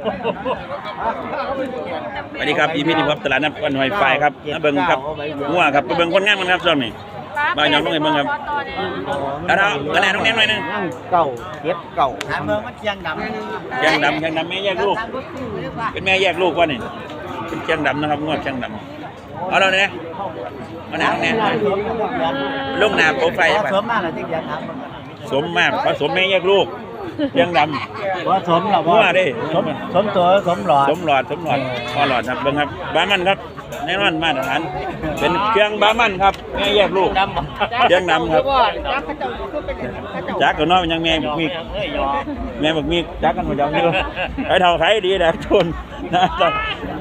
สวัสดีครับอีพีนี้ครับตลาดนัดวันหอยไฟครับมาเบิ่งครับงัวครับไปเบิ่งคนงานมันครับช่วงนี้บ้านน้องต้องไปเบิ่งครับแล้วเรากระแนนน้องแนนหน่อยหนึงนั่งเก่าเก็บเก่าถามเมืองมันเชียงดำแกงดำแกงดำแม่แยกลูก เป็นแม่แยกลูกวะนี่เป็นแกงดำนะครับงวดแกงดำเอาเราเนี่ยมาหนาน้องแนนลูกหนาโปรไฟล์พอไปสวมมาแล้วที่เดียวถามมันสมมากผสมแม่แยกลูก แกงดพอสวมหรอมั่วดิสมสมตัวสมหลอดำสมหลอดสมหลอดพอหลอดครับเบิ่งครับบามันครับแน่นอนมาตรฐานเป็นเครื่องบามันครับแม่แยกลูกเครื่องดำครับจักกับน้อยมันยังแม่บุกมีแม่บอกมีจักกันหมดยังนี่ไอ้เท่าไทยดีแหละทุนนะ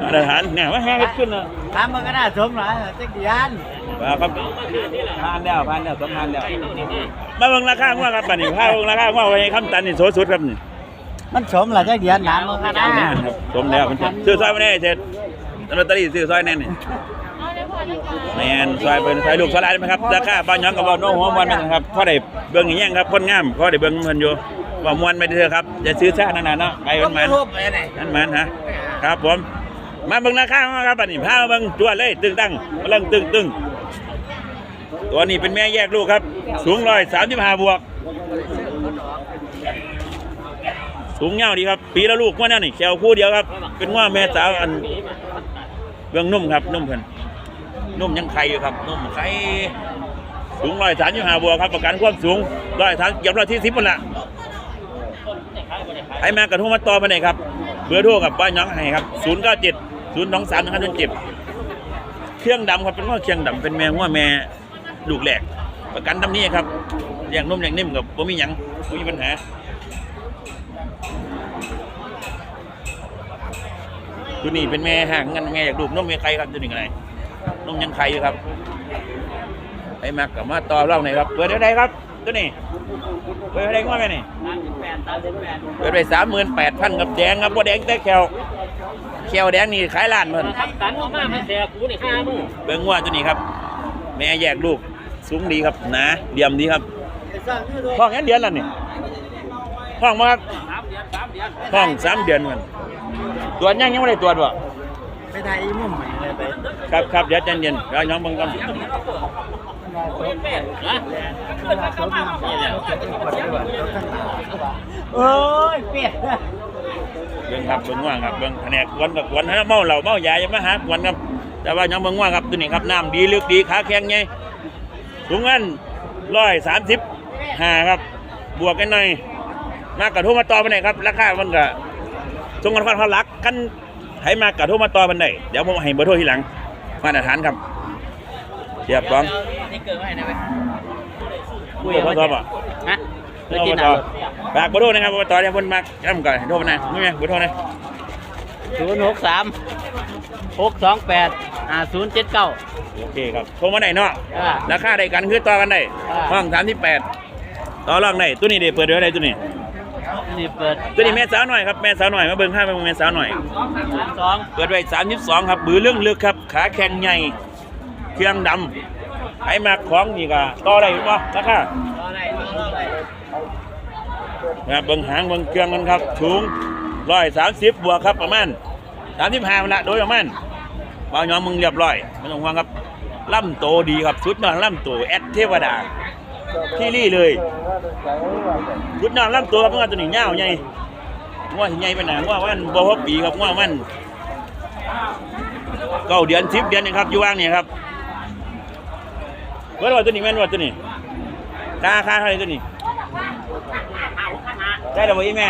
มาตรฐานเนี่ยว่าแห้งขึ้นนะถามมันก็น่าสมหรอจักรยา นว่าครับผ่านแล้วผ่านแล้วสมผ่านแล้วมาเบิ่งราคาว่าครับบัดนี้พาเบิ่งราคาว่าไว้คำตันนี่โสสุดครับนี่มันสมหรอจักรยานถามมันก็น่าแม่นครับสมแล้วมันซื้อซอยมาได้เสร็จลอตเตอรี่ซื้อซอยแน่นี่แม่นซอยเป็นซอยลูกซอยหลานไหมครับราคาบ้านหยังกับบ้านโน้องหัวมันแม่นครับพอได้เบิ่งอย่างเงี้ยครับคนงามพอได้เบิ่งเพิ่นอยู่ว่ามวนไปเถอะครับอย่าซื้อซ่านานๆเนาะไปมันมันรูปไปไหนนั่นมันฮะครับผมมาเบิ่งราคามาครับบัดนี้พามาเบิ่งตัวเลยตึงตั้งกำลังตึงตึง ตัวนี้เป็นแม่แยกลูกครับ สูงร้อยสามสิบห้าบวก สูงเงาดีครับ ปีละลูกว่านั่นนี่แควคู่เดียวครับ เป็นว่าแม่สาวอันเบื้องนุ่มครับ นุ่มเพิ่นนุ่มยังไข่อยู่ครับ นุ่มไข่สูงร้อยสามสิบห้าบวกครับประกันความสูงร้อยสามเกือบร้อยที่สิบหมดละให้มากระทุ่มมาต่อมาไหนครับ เบอร์โทรกับบ้านน้องให้ครับ0 9 7 0 2 3 1 5 7เครื่องดำครับเป็นว่าเครื่องดำเป็นแมงว่าแม่ ลูกแหลกประกันดำนี้ครับอย่างนุ่มอย่างนิ่มกับผมมีหยังบ่มีปัญหาตัวนี้เป็นแม่ห่างกันแม่อยากลูกนุ่มแม่ไข่ครับตัวนี้อะไรนุ่มยังไข่อยู่ครับให้มากกับมาต่อเล่าหน่อยครับเปิดเท่าไหรครับตัวนี้เปิดเท่าไหรว่าแม่นี่เปิดไปสามหมื่นแปดพันกับแดงครับบ่แดงแต่แควแควแดงนี่ขายล้านเพิ่นทำกันออกมาให้แสกูนี่ห้ามือเบิ่งว่าตัวนี้ครับ แม่แยกลูก สูงดีครับหนาเดี่ยมดีครับท้องแค่เดือนละนี่ท้องมาครับสามเดือนสามเดือนท้องสามเดือนมันตรวจยังยังไม่ได้ตรวจวะไปไทยมุ่งใหม่เลยไปครับครับเดี๋ยวใจเย็นเดี๋ยวน้องเบิ่งก่อนนะโอ้ยเปียกเบิ่งครับเบิ่งว่าครับเบิ่งแผนกกวนกับกวนนะเมาเหล้าเมายาอย่ามาหากวนครับแต่ว่ายังเบิ่งว่าครับตัวนี้ครับน้ำดีลึกดีขาแข็งไง สูงอันร้อยสามสิบห้าครับ บวกกันหน่อย มากระทุ่มมาต่อไปไหนครับ ราคามันก็ทรงกันพันพันลักกันให้มากระทุ่มมาต่อไปไหนเดี๋ยวผมให้เบอร์โทรทีหลัง มาตรฐานครับเรียบร้อยนี่เกิดไว้ไหนไปคุยกับพ่อบ่ฮะเบอร์โทรฝากเบอร์โทรนะครับอบตเนี่ยคนมากย้ำก่อนให้โทรมาหน่อยไม่ไหมเบอร์โทรนะศูนย์หกสามหกสองแปดอ่าศูนย์เจ็ดเก้า โอเคครับโทรมาไหนเนาะอ่าราคาใดกันคือต่อกันได้อ่า ห้องสามที่แปดต่อรองได้ตัวนี้เดี๋ยวเปิดเดี๋ยวได้ตัวนี้ นี่เปิดตัวนี้แม่สาวหน่อยครับแม่สาวหน่อยมาเบิ่งข้างมาเบิ่งแม่สาวหน่อย สองเปิดไว้32 ครับบือเรื่องลึกครับ ขาแข็งใหญ่ เครื่องดำให้มาของนี่ก็ต่อได้บ่ราคาต่อได้ต่อได้นะครับเบิ่งหางเบิ่งเครื่องกันครับสูง130บวกครับประมาณ35มันละโดยประมาณบ่าวยอมมึงเรียบร้อยไม่ต้องห่วงครับ ล่ำโตดีครับสุดยอดล่ำโตแอดเทวดาที่รี่เลยสุดยอดล่ำโตครับเมื่อตัวนี้ยาวใหญ่ว่าสิใหญ่ไปไหนว่ามันบ่พอปีครับว่ามันเก้าเดือน10เดือนเองครับอยู่ว่างนี่ครับเมื่อวันตัวนี้แม่นวันตัวนี้ค่าค่าเท่าไรตัวนี้ได้ดอกอีแม่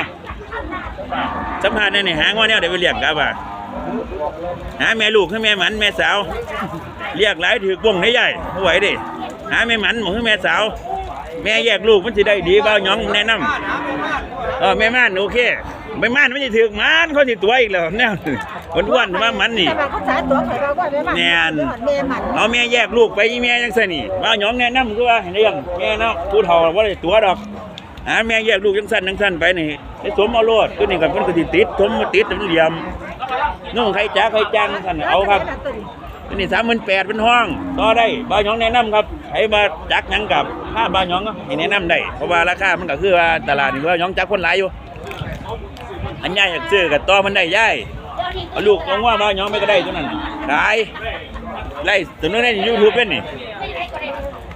สัมภาษณ์เนี่ยหางว่าเนี่ยเดี๋ยวไปเรียกกับว่าหาแม่ลูกให้แม่หมันแม่สาว เรียกหลายถือบ่งให้ใหญ่ไหวดิหาแม่หมันหมให้แม่สาว แม่แยกลูกมันสิได้ดีบ้าวหยองแนะนำเออแม่ม่านโอเคแม่ม่านไม่ใช่ถือมันเขาสิตัวอีกแล้วแนวอ้วนๆว่ามันนี่แต่ว่าเขาสายตัวข่อยเราก็ไม่มาแน่นแม่มันเอาแม่แยกลูกไปอีแม่ยังไงนี่ว่าหยองแนะนำคือว่าให้เรื่องแม่เนาะผู้เฒ่าว่าได้ตัวดอกหาแม่แยกลูกจังสั้นจังสั้นไปนี่ไอ้สมเอาโลดตัวนี้กับมันก็สิติดสมมาติดมันเหลี่ยมนุ่งใครจ้าใครจังสั่นเอาครับ ตัวนี้สามหมื่นแปดเป็นห้องต่อได้บ้าวหยองแนะนำครับให้มาจักหยังกับถ้าบ้าวหยองก็ให้แนะนำได้เพราะว่าราคามันก็คือว่าตลาดนี่บ้าวหยองจักคนหลายอยู่ อันย่ายอยากซื้อกับต่อมันได้ย่ายเอาลูกเอาว่ามาย้อมไปก็ได้ตัวนั้นขายไล่ตัวนั้นในยูทูบเป็นนี่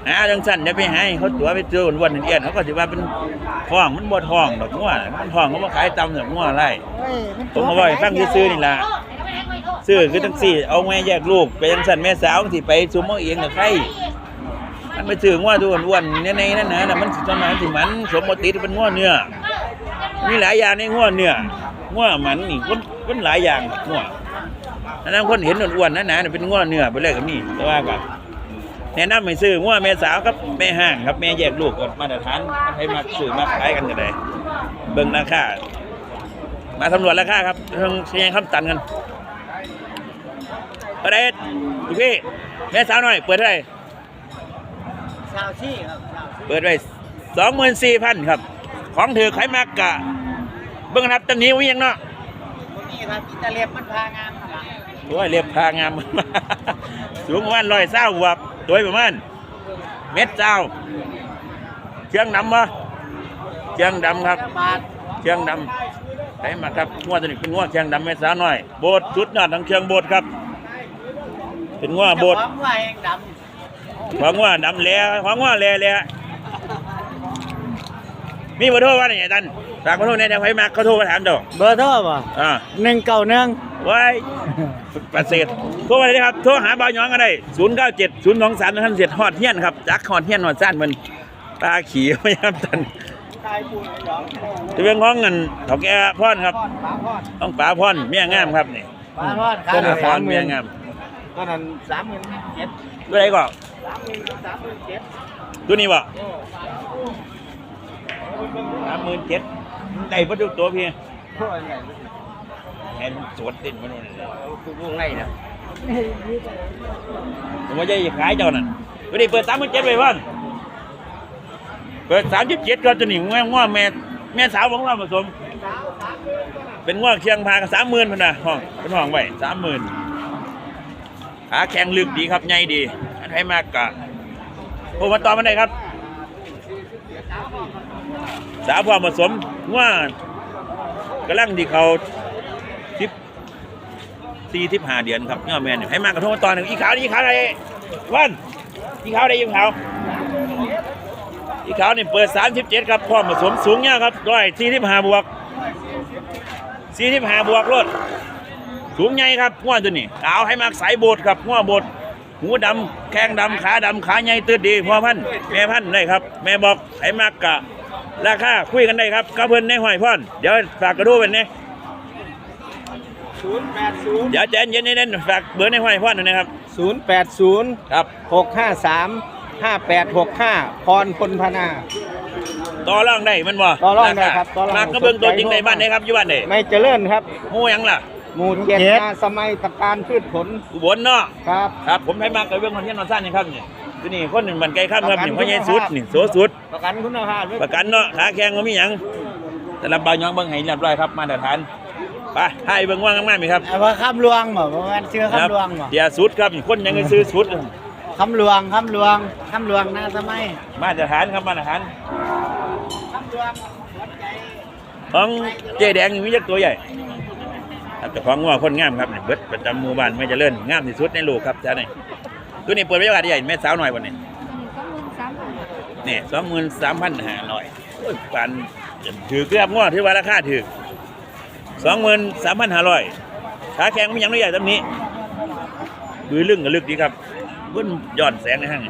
หาจังสั่นเดี๋ยวไปให้เขาตัวไปเจอวันๆเอียนเขาก็สิว่าเป็นท้องมันบ่ท้องดอกงัวมันท้องเขาบ่ขายตำดอกงัวไรผมก็ว่าให้ฟังซื่อๆนี่ล่ะ ซื้อคือจังซี่ เอาแม่แยกลูก ไปจังสั่นแม่สาวสิไปซุมเอาเองกับใครมันไปซื้องัวตัวอ้วนๆในๆนั่นน่ะน่ะมันสิสมานสมันสมบติดเป็นงัวเนื้อมีหลายอย่างในงัวเนื้องัวมันนี่คนคนหลายอย่างงัวอันนั้นคนเห็นอ้วนๆนั่นนะเป็นงัวเนื้อไปเลยก็มีแต่ว่าก็แนะนำให้ซื้องัวแม่สาวกับแม่ห้างครับแม่แยกลูกก็มาตรฐานให้มาซื้อมาขายกันก็ได้เบิ่งราคามาสำรวจราคาครับเพิ่งเชียงคำตันกัน ประเด็นดูพี่แม่สาวหน่อย เปิดเท่าไหร่ชาวชี่ครับชาวชี่เปิดไว้สองหมื่นสี่พันครับ ของถือไขมากกะเบิ้งครับตำหนี้วิ่งเนาะคนนี้ครับอิตาเลียนมันพางามครับโอ้ยเรียบพางามสูงประมาณร้อยเศร้าวับตัวประมาณเม็ดเจ้าเชียงดำวะเชียงดำครับบาทเชียงดำไหนมาครับงวดตัวนี้เป็นงวดเชียงดำแม่สาวหน่อยโบดชุดยอดทั้งเชียงโบดครับ เป็นงวดโบดเจ้าของว่าเองดหวังว่าดำแล้วหวังว่าแลแล้วมีเบอร์โทรว่าไงตันฝากเบอร์โทรในทางไฟมาเขาโทรมาถามเจ้าำเบอร์โทรป่ะอ่าหนึ่งเก้าหนึ่งไว้ประเสริฐโทรมาเลยครับโทรหาบ่าวหยองก็ได้ศูนย์เก้าเจ็ดศูนย์สองสามท่านเสียฮอดเฮียนครับจักฮอดเฮียนฮอดซ่านมันตาขี่ไม่ยามตันตายปูนหยองจะเป็นของเงินเถาแก่พ่อนครับป้าพอดต้องป๋าพ่อนเมียงามครับนี่ป้าพอดต้นพ่อนเมียงาม ก็นั้นสามหมื่นเจ็ดตัวไหนก็สามหมื่นสามหมื่นเจ็ดตัวนี้บ่สามหมื่นเจ็ดได้ประตูตัวเพียงโอ้ยไงแทนสวนติดมาโน่นเลยคือวงไงนะผมว่าจะขายเจ้านั่นวันนี้เปิดสามพันเจ็ดไปบ้านเปิดสามสิบเจ็ดก็จะหนิง่วงง่วแม่แม่สาวของเราผสม เป็นง่วงเคียงพากันสามหมื่นพันนะห้องเป็นห้องไว้สามหมื่น ขาแข็งลึกดีครับใหญ่ดีอันให้มากกะโอ้มาต่อมันได้ครับ สาวพอผสมง่วงกำลังที่เขาทิปสี่ทิพหาเดือนครับเนี่ยแมนให้มากระทงตอนหนึ่งอีขาวนี่อีขาวอะไรวันอีขาวได้อีขาวอีขาวนี่เปิดสามสิบเจ็ดครับพร้อมผสมสูงเนี่ยครับร้อยสี่ทิพหาบวกสี่ทิพหาบวกรถ สูงใหญ่ครับง้วตัวนี้ขาวให้มากสายโบดครับง้วโบดหูดำแข้งดำขาดำขาใหญ่ตืดดีพ่อพันธุ์แม่พันธุ์ได้ครับ แม่บอกให้มากกะราคาคุยกันได้ครับกับเพิ่นในห้อยพ่อนเดี๋ยวฝากกระดูเป็นเนี่ยศูนย์แปดศูนย์เดี๋ยวใจเย็นๆนิดๆฝากเบอร์ในห้อยพ่อนหน่อยนะครับศูนย์แปดศูนย์ครับหกห้าสามห้าแปดหกห้าพรพลพนาต่อรองได้มันบ่ต่อรองได้ครับต่อรองมากก็เบิ่งตัวจริงในบ้านได้ครับอยู่บ้านได้ไม่เจริญครับฮู้หยังล่ะ หมู่เจ็ด นาสมัยตะการพืชผลอุบลเนาะครับ ครับ ผมให้มากก็เบิ่งคนเฮียนนอนซ่านนี่ครับนี่คือนี่คนหนึ่งบันไกลข้ามครับนี่พ่อใหญ่สุดนี่โสสุด ประกันคุณภาพไว้ประกันเนาะขาแข็งบ่มีหยังแต่ละบ่าวย้องเบิ่งให้เรียบร้อยครับมาตรฐานไปให้เบิ่งว่างามๆมีครับเอาว่าคำลวงบ่ประมาณเชื่อครัคำลวงบ่เดียสุดครับนี่คนยังซื้อสุด คำลวงคำลวงคำลวงนาสมัยมาตรฐานครับมาตรฐานคำลวงหัวใจของเจ๊แดงนี่มีจักตัวใหญ่ ครับแต่ของว่าคนงามครับนี่เบิดประจำหมู่บ้านไม่เจริญงามที่สุดในโลกครับจ้านี่ตัวนี้เปิดบรรยากาศใหญ่แม่สาวหน่อยวันนี้เนี่ยสองหมื่นสามพันห้าร้อยปันถือเกือบงวดที่ว่าราคาถือสองหมื่นสามพันห้าร้อยขาแข็งมันยังไม่ใหญ่ตำนี้บือลึงกับลึกดีครับเบิ้นย้อนแสงในห้าง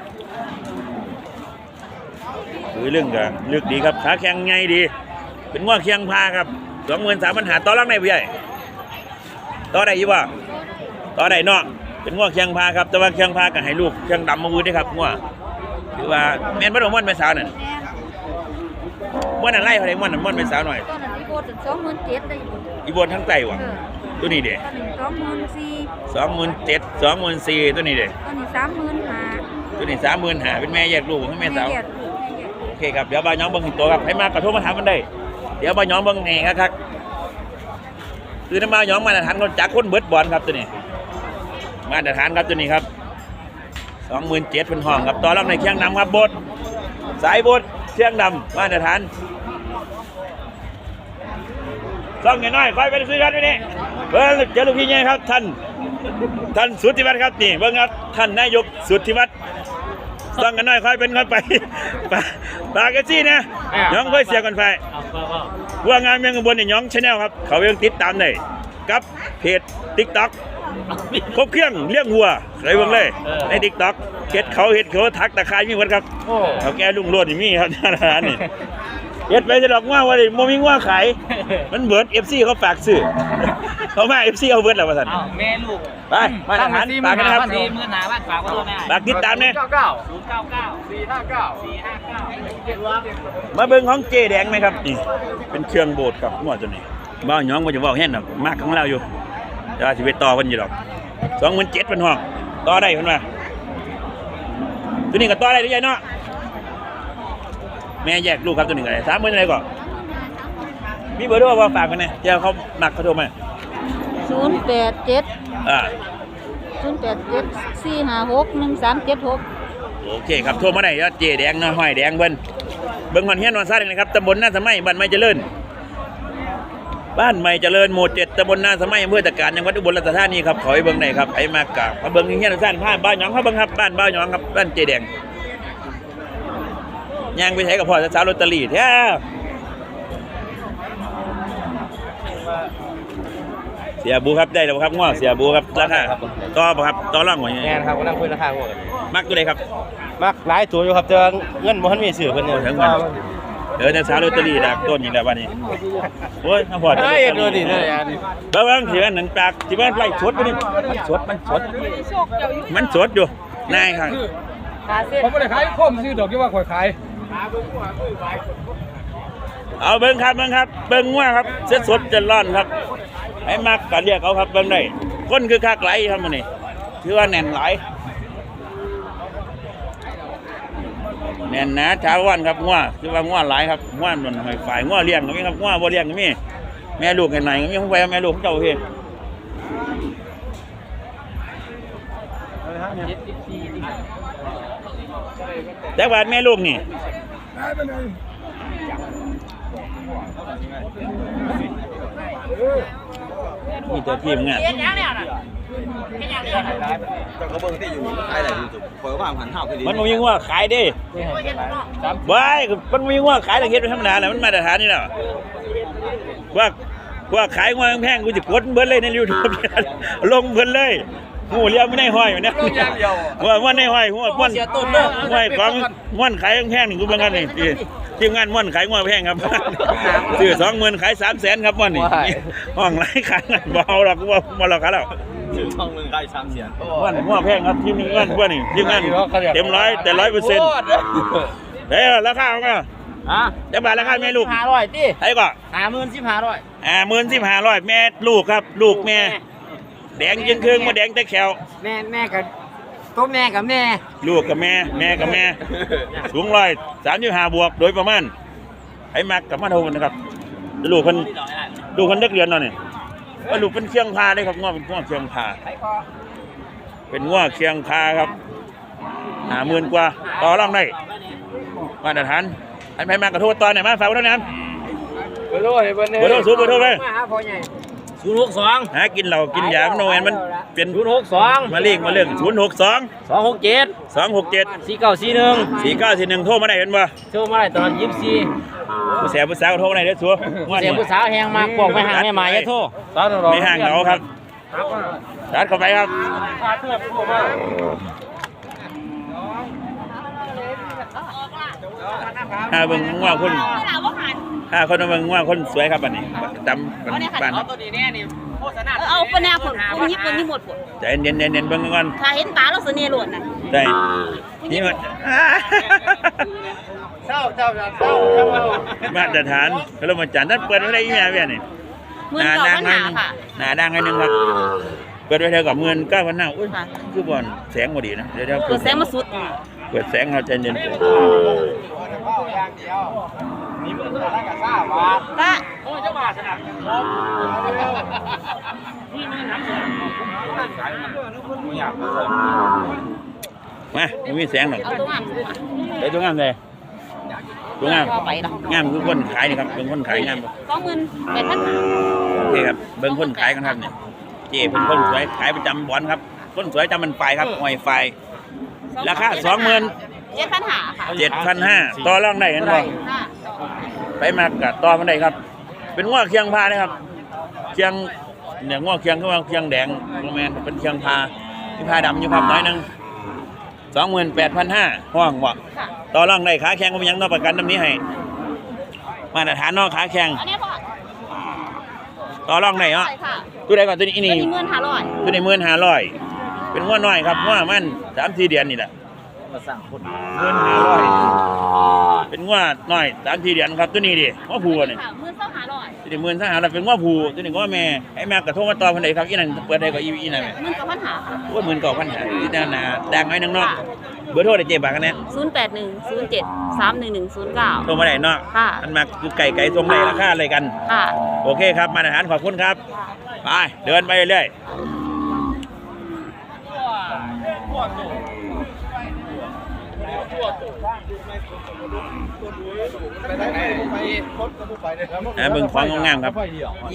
บือลึงกับลึกดีครับขาแข็งไงดี เป็นงวดเคียงพาครับสองหมื่นสามพันหาต่อรังในผู้ใหญ่ ต่อได้อยี่บ่ต่อได้เนาะเป็นงวดเคียงพาครับแต่ว่าเคียงพากับให้ลูกเคียงดำมามือด้วยครับงวดคือว่าแม่นบ่ดอกม่วนเป็นสาวนั่นม่วนนั่นไล่เขาได้ม่วนนั่นม่วนเป็นสาวหน่อยตอนนั้นอีโบถึงสองหมื่นเจ็ดได้อยู่อีบนทั้งไตว่ะเออตัวนี้เด้ตอนหนึ่งสองหมื่นสี่สองหมื่นเจ็ดสองหมื่นสี่ตัวนี้เด้ตอนนี้สามหมื่นห้าตัวนี้สามหมื่นห้าเป็นแม่แยกลูกของแม่สาวแยกลูกแม่แยกลูกโอเคครับเดี๋ยวบ่าวน้องเบิ่งตัวครับให้มากระทบมาถามมันได้ เดี๋ยวบ่าวน้องเบิ่งแหน่ครับ คือน้ำบ่าวน้องมาตรฐานคนจักคนเบิดบอลครับตัวนี้ มาตรฐานครับตัวนี้ครับสองหมื่นเจ็ดเป็นห้องครับต่อรองในเคียงนำครับบดสายบดเคียงดำมาตรฐานซ่องน้อยๆคอยไปซื้อกันไปนี่เบิ่งเจอลูกพี่ใหญ่ครับท่านท่านสุทธิวัฒน์ครับนี่เบิ่งครับท่านนายกสุทธิวัฒน์ ซ่องกันน้อยคอยเป็นคนไปปาปากกันซี่นะน้องค่อยเสียกันไปเอาก็ก็ว่างานเมืองกบนนี่น้องชาแนลครับ เขาเรื่องติดตามได้กับเพจ TikTok ครบเครื่องเลี้ยงวัวเคยเบิ่งเลย ใน TikTok เฮ็ดเขาเฮ็ดเขาทักตะคายมีหมดครับโอ้เขาแก้ลุงโลดนี่มีครับร้านนี่ เฮ็ดไปจะดอกว่าว่าดิบ่มีว่าขายมันเบิด FC เขาฝากซื้อเขามา FC เอาเบิดแล้วว่าซั่นเอาแม่ลูกไปมาทหารฝากกันนะครับสี่หมื่นหาบ้านฝากไว้ด้วยแม่ฝากติดตามเนี่ยเก้าเก้าศูนย์เก้าเก้าสี่ห้าเก้าสี่ห้าเก้าเจ็ดร้อยมาเบิ่งของเจแดงไหมครับนี่เป็นเครื่องโบดครับงวดตัวนี้บ้าหยองบ่จะเว้าแฮ่นดอกมากของเราอยู่แต่ว่าสิไปต่อเพิ่นอยู่ดอก27,000เพิ่นห้องต่อได้เพิ่นว่าตัวนี้ก็ต่อได้เด้อยายเนาะ แม่แยกลูกครับตัวนี้ก็ได้30,000อะไรก่อนมีเบอร์โทรว่าฝากกันแน่เดี๋ยวเขามักเขาโทรมาศูนย์แปดเจ็ดอ่าศูนย์แปดเจ็ดสี่ห้าหกหนึ่งสามเจ็ดหกโอเคครับโทรมาได้ยอดเจแดงน้อยห้อยแดงเบิ่นเบิ่งฮอนเฮียนวันซ่าเลยนะครับตำบลหน้าสมัยบ้านไม้เจริญบ้านใหม่เจริญหมู่เจ็ดตำบลนาสมัยอำเภอตะการจังหวัดอุบลราชธานีครับขอให้เบิ่งหน่อยครับไอ้มากกะมาเบิ่งที่เฮียนสั้นผ้าบ้านหยองเขาเบิ่งครับบ้านบ้านหยองครับบ้านเจแดง ย่างไปใช้กับพ่อสาวลอตเตอรี่แท้เสียบูครับได้แล้วครับง้อเสียบูครับราคาต่อบ่ครับต่อรองไว้แม่นครับกำลังคุยราคาหัวกันมักตัวใดครับมักหลายตัวอยู่ครับแต่ว่าเงินบ่ทันมีซื้อเพิ่นเนี่ยถึงมัน เดี๋ยวจะสาวลอตเตอรี่ดักต้นอีกแล้ววันนี้โอ้ยมาพอดเฮ้ยดูดิเนี่ยอันนี้เบิ่งๆสิว่าหนังปากสิว่าไล่สดไปนี่มันสดมันสดมันสดอยู่นายครับผมไม่ได้ขายคมซื้อดอกที่ว่าข่อยขาย เอาเบิ้งครับเบิ้งครับ เบิ้งว่าครับเสดสดจะร้อนครับให้มักกันเรียกเอาครับเบิ้งได้คนคือคักไหลครับมันนี่ถือว่าแน่นไหลแน่นนะชาววันครับง้วคือว่าง้วหลายครับง้วนุนหอยฝ่ายง้วเลี้ยงก็มีครับง้วบ่เลี้ยงก็มีแม่ลูกกันไหนก็มีของไปแม่ลูกของเจ้าเฮ้ แต่ว่าแม่ลูกนี่มีแต่ทีมงานก็เบิ่งที่อยู่ขายได้อยู่สุดข่อยว่าหันเท้าคือดีมันบ่มีว่าขายเด้บายมันบ่มีว่าขายแต่เฮ็ดเป็นธรรมดาแหละมันมาตรฐานนี่แหละว่าว่าขายงวแพงกูจะกดเบิดเลยใน YouTube ลงเบิดเลย หูเรียกไม่ได้ห้อยอยู่เนี่ยว่าว่าในห้อยหัวม่วนห้อยของม่วนขายแพงนี่กูเบิ่งกันนี่ที่ทีมงานม่วนขายงวแพงครับซื้อ20,000ขาย300,000ครับม่วนนี่ห้องไรขายกันบ่เอาหรอกกูว่าบ่หรอกครับแล้วชื่อช่องมึงได้สามเสียนม่วนหัวแพงครับทีมงานพวกนี่ทีมงานเต็มร้อยแต่ร้อยเปอร์เซ็นต์เฮ้ยราคาเอามาฮะจะบาทราคาแม่ลูกห้าร้อยดิไอ้ก็ห้าหมื่นสิบห้าร้อยอ่าหมื่นสิบห้าร้อยแม่ลูกครับ ลูกแม่ แดงยังครึ่งมาแดงแต่แขวแม่แม่กับตัวแม่กับแม่ ลูกกับแม่ แม่กับแม่ สูงร้อยสามสิบห้าบวกโดยประมาณไอ้มักกับมาโทมันนะครับลูกคนลูกคนเด็กเรียนเนาะนี่ว่าลูกเป็นเคียงพาเลยครับง้อเป็นง้อเคียงพาเป็นง้อเคียงพาครับหาหมื่นกว่าต่อรองได้มาตรฐานอันไปมากระโทษตอนไหนมาฝากไว้ด้วยนะครับเบอร์โทรให้เบอร์เนี่ยเบอร์โทรสูบเบอร์โทรไป ศูนย์หกสองหากินเหล้ากินยามันโนแอนมันเป็นศูนย์หกสองมาเรียกมาเรื่องศูนย์หกสองสองหกเจ็ดสองหกเจ็ดสี่เก้าสี่หนึ่งสี่เก้าสี่หนึ่งโทรมาได้เห็นบ่โทรมาได้ตอนยี่สิบสี่ผู้แสบผู้สาวโทรมาได้เด้อสัวว่าเสียนี่ผู้สาวแหงมากบอกไม่ห่างไม่หมายอย่าโทรไม่ห่างเหงาครับชัดเข้าไปครับห้าเบิ่งว่าคน ห้าคนเบิ่งว่าคนสวยครับบัดนี้จำบ้านเอาตัวนี้แน่นี่โฆษณาเอาปะแนวผลคนนี้คนนี้หมดผลใจเย็นๆเย็นๆเบิ่งก่อนถ้าเห็นตาเราเสน่ห์หล่นน่ะได้นี่มันเศร้าเศร้าเศร้าเศร้ามาตรฐานพระมาจารย์ท่านเปิดไว้ได้ยังไงเวียนี่หมื่นเก้าพันหาค่ะหนาดังให้หนึงครับเปิดไว้เท่ากับเงินเก้าพันห้าอุ้ยค่ะคือบอลแสงพอดีนะเดี๋ยวเดี๋ยวเปิดแสงมาสุด เปิดแสงเราใจเย็น ตาโอ้ยเจ้าบ่าวสนับมาไม่มีแสงหรอกเอาตัวงามสุดเดี๋ยวตรงนั้นเลยตดูงามก็ไปละงามคือคนขายนี่ครับเป็นคนขายงามบ่สองหมื่นแปดพันหาโอเคครับเบิ่งคนขายกันครับเนี่ยเจ๊เป็นคนสวยขายประจำบอนครับคนสวยจำมันไฟครับหอยไฟราคาสองหมื่นเจ็ดพันหาค่ะเจ็ดพันห้าต่อรองได้เห็นบ่ค่ะ ไปมากกะต่อมันได้ครับ เป็นง้อเคียงพานะครับ เคียงเนี่ยง้อเคียงคือว่าเคียงแดงโรแมนเป็นเคียงพาที่พาดำอยู่ครับน้อยหนึงสองหมื่นแปดพันห้าห้องบ่ค่ะต่อรองได้ขาแข็งก็มีหยังนอกประกันตำนี้ให้ มาตรฐานนอกขาแข็งอันนี้พ่อต่อรองได้เนาะใช่ค่ะตัวใดก่อนตัวนี้อีตัวนี่นี้เงินหาร้อยตัวนี้หมื่นห้าร้อยเป็นง้อน้อยครับง้อมันสามสี่เดือนนี่แหละ มาสั่งคนหมื่นห้าร้อยเป็นง้อน้อยสามสี่เดือนครับตัวนี้ดิง้อผูนี่ค่ะเงินเท่าหาร้อยตัวนี้หมื่นห้าร้อยเป็นง้อผูตัวนี้ง้อแม่ไอ้แม่กระทงมาต่อพันใดครับอีนั่นเปิดได้ก็อีอีนั่นแหละเงินกับพันหาค่ะโอ้ยหมื่นเก่าพันหาที่นั่นนะแดงน้อยนึงเนาะเบอร์โทรได้เจ็บาทกันแน่ศูนย์แปดหนึ่งศูนย์เจ็ดสามหนึ่งหนึ่งศูนย์เก้าโทรมาได้เนาะค่ะมันมาคือไก่ไก่ทรงได้ราคาอะไรกัน ค่ะ โอเคครับ มาตรฐานขอบคุณครับ ไป เดินไปเรื่อย นะเบิ่งของงามๆครับ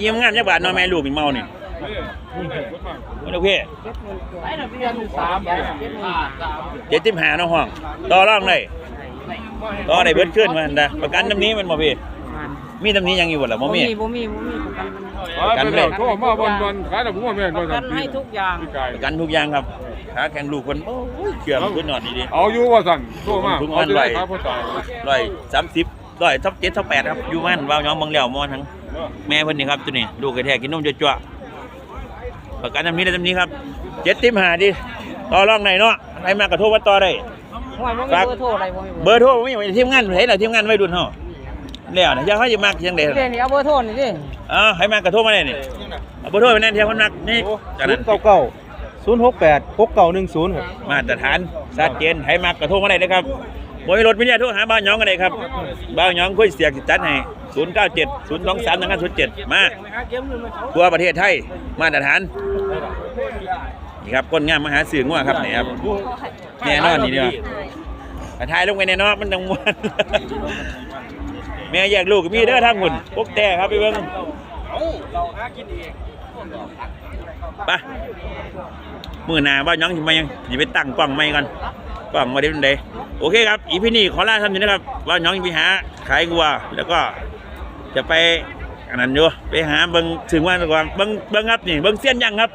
ยิ้มงามจักบาทเนาะแม่ลูกมีเมานี่โอเคเจ็ดสิบห้าเนาะห้อง ต่อรองได้ต่อได้เบิดขึ้นมาหั่นนะประกันตำนี้มันบ่พี่มีตำนี้ยังอยู่บ่ล่ะบ่มีบ่มีบ่มีประกันกันเลยโทรมาบนบนขายแต่ผมว่าแม่นบ่ประกันให้ทุกอย่างประกันทุกอย่างครับขาแข็งลูกคนโอ้ยเชื่อมขึ้นหน่อยดีเอาอยู่ว่าสั่นโทรมาทุกวัเอานจะไหวได้ครับพ่อตาย ร้อยสามสิบร้อยทับเจ็ดทับแปดครับอยู่มันว่าวย้อมเบางเหลี่ยวมอนทั้งแม่เพิ่นนี่ครับตัวนี้ลูกกระแทกกินนมจั่วๆประกันตำนี้ได้ตำนี้ครับเจ็ดติมหาดิต่อรองไหนเนาะใครมากระทบว่าต่อได้ห้วยบ่มีเบอร์โทรอะไรบ่มีเบอร์โทรบ่มีไว้ทีมงานเห็นเหรอทีมงานไว้รุ่นเฮาแล้วนะอย่าให้มากเพียงใดเดี๋ยวนี้เอาเบอร์โทรนี่ดิอ่าให้มากระทบมาได้นี่เอาเบอร์โทรไปนั่นเทียมคนนักนี่จากศูนั้นนย์เก้าเก้าศูนย์หกแปดหกเก้าหนึ่งศูนย์ครับมาตรฐานชัดเจนให้มากระทบมาได้เลยครับ บ่มีรถมีเนี่ยโทรหาบ้านหยองกันเลยครับ บ้านหยองคุยเสียกสิจัดให้097 023 1507มาทั่วประเทศไทยมาตรฐานนี่ครับคนงามมหาสื่อง่วครับนี่ครับแน่นอนนี่เดียวกระทายลงไปแน่นอนมันต้องมวนแม่แยกลูกมีเด้อทางหุ่นพวกแต่ครับไปเบิ่งไปมือหนาบ้านหยองสิมยังสิไปตั้งกล้องใหม่ก่อน กล้องมาได้เป็นไดโอเคครับ อีพี่นี่ขอลาท่านนี้นะครับบ้านหยองสิไปหาขายงัว แล้วก็จะไปอันนั้นอยู่ไปหาเบิงถึงว่าก่อนเบิงเบิงครับนี่เบิงเสียนยังครับ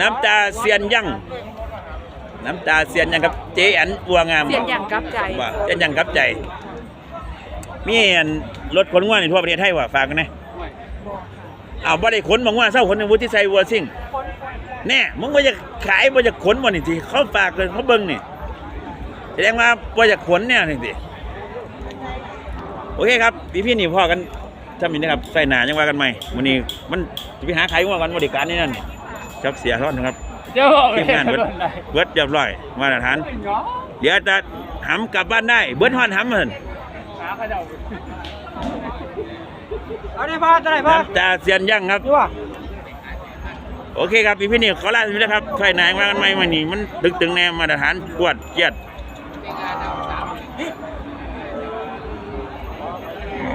น้ำตาเสียนยังน้ำตาเสียนยังครับเจ๊อันบัวงามเสียงอย่างกับใจว่าเสียนยังครับใจมีอันรถขนงัวในทั่วประเทศไทยว่าฝากกันนะเอาบ่ได้ขนบางว่าเศร้าขนในวุฒิไซวัวซิ่ง แน่มึงว่าจะขายบ่จะขนบ่นี่ทีเขาฝากเลยเขาเบิ่งนี่แสดงว่าบ่จะขนเนี่ยนี่สิโอเคครับพี่พี่ๆนี่พ่อกันทำนี่นะครับใส่หนายังว่ากันใหม่วันนี้มันจะไปหาขายงัวกันบริการนี่นั่นจับเสียทอดนะครับเจ้าทีมงานเบิดเบิดเรียบร้อยมาตรฐานเดี๋ยวจะหำกลับบ้านได้เบิดฮอนหำเหมือนเอาได้พ่อตัวไหนพ่อน้ำตาเสียนยั่งครับดูว่า โอเคครับพี่พี่นี่ขอลาไปแล้วครับใครนายมากันไหมวันนี้มันตึงตึงๆแน่มาตรฐานกวดเกียด